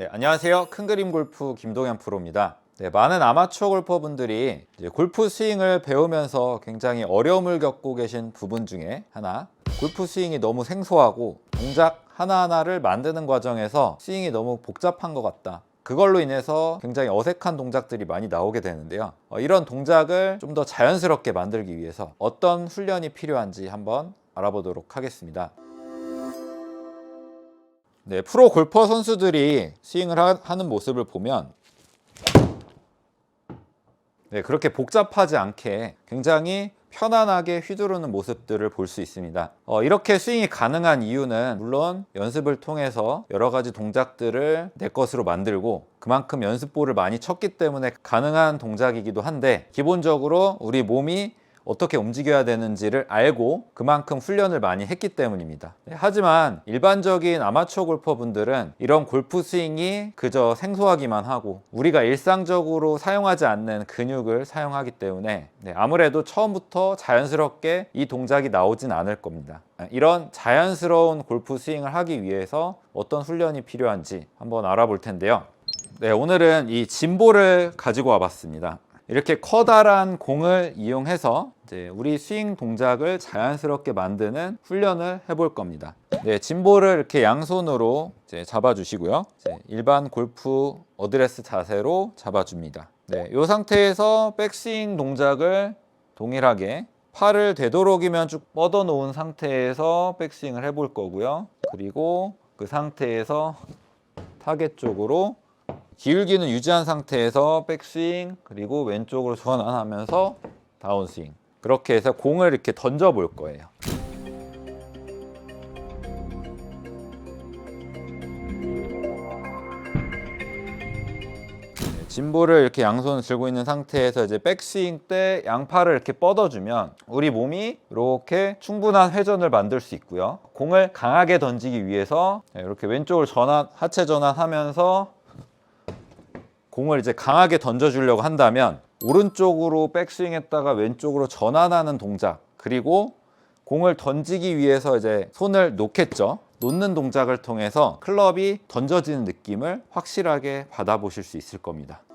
네, 안녕하세요. 큰 그림 골프 김동현 프로입니다. 네, 많은 아마추어 골퍼분들이 골프 스윙을 배우면서 굉장히 어려움을 겪고 계신 부분 중에 하나, 골프 스윙이 너무 생소하고 동작 하나하나를 만드는 과정에서 스윙이 너무 복잡한 것 같다. 그걸로 인해서 굉장히 어색한 동작들이 많이 나오게 되는데요. 어, 이런 동작을 좀 더 자연스럽게 만들기 위해서 어떤 훈련이 필요한지 한번 알아보도록 하겠습니다. 네, 프로 골퍼 선수들이 스윙을 하, 하는 모습을 보면 네, 그렇게 복잡하지 않게 굉장히 편안하게 휘두르는 모습들을 볼 수 있습니다. 어, 이렇게 스윙이 가능한 이유는 물론 연습을 통해서 여러 가지 동작들을 내 것으로 만들고 그만큼 연습볼을 많이 쳤기 때문에 가능한 동작이기도 한데 기본적으로 우리 몸이 어떻게 움직여야 되는지를 알고 그만큼 훈련을 많이 했기 때문입니다. 네, 하지만 일반적인 아마추어 골퍼분들은 이런 골프 스윙이 그저 생소하기만 하고 우리가 일상적으로 사용하지 않는 근육을 사용하기 때문에 네, 아무래도 처음부터 자연스럽게 이 동작이 나오진 않을 겁니다. 네, 이런 자연스러운 골프 스윙을 하기 위해서 어떤 훈련이 필요한지 한번 알아볼 텐데요. 네, 오늘은 이 짐볼을 가지고 와봤습니다. 이렇게 커다란 공을 이용해서 우리 스윙 동작을 자연스럽게 만드는 훈련을 해볼 겁니다. 네, 짐볼을 이렇게 양손으로 잡아주시고요. 일반 골프 어드레스 자세로 잡아줍니다. 네, 이 상태에서 백스윙 동작을 동일하게 팔을 되도록이면 쭉 뻗어 놓은 상태에서 백스윙을 해볼 거고요. 그리고 그 상태에서 타겟 쪽으로 기울기는 유지한 상태에서 백스윙 그리고 왼쪽으로 전환하면서 다운스윙 그렇게 해서 공을 이렇게 던져 볼 거예요. 네, 짐볼을 이렇게 양손을 들고 있는 상태에서 이제 백스윙 때 양팔을 이렇게 뻗어주면 우리 몸이 이렇게 충분한 회전을 만들 수 있고요. 공을 강하게 던지기 위해서 네, 이렇게 왼쪽을 전환 하체 전환하면서 공을 이제 강하게 던져주려고 한다면 오른쪽으로 백스윙 했다가 왼쪽으로 전환하는 동작 그리고 공을 던지기 위해서 이제 손을 놓겠죠. 놓는 동작을 통해서 클럽이 던져지는 느낌을 확실하게 받아보실 수 있을 겁니다. 네,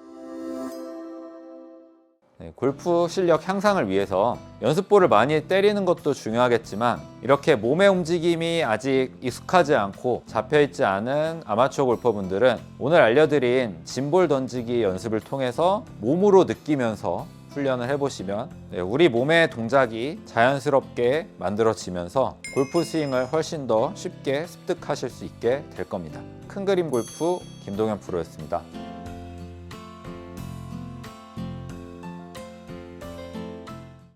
골프 실력 향상을 위해서 연습볼을 많이 때리는 것도 중요하겠지만 이렇게 몸의 움직임이 아직 익숙하지 않고 잡혀있지 않은 아마추어 골퍼분들은 오늘 알려드린 짐볼 던지기 연습을 통해서 몸으로 느끼면서 훈련을 해보시면 네, 우리 몸의 동작이 자연스럽게 만들어지면서 골프 스윙을 훨씬 더 쉽게 습득하실 수 있게 될 겁니다. 큰 그림 골프 김동현 프로였습니다.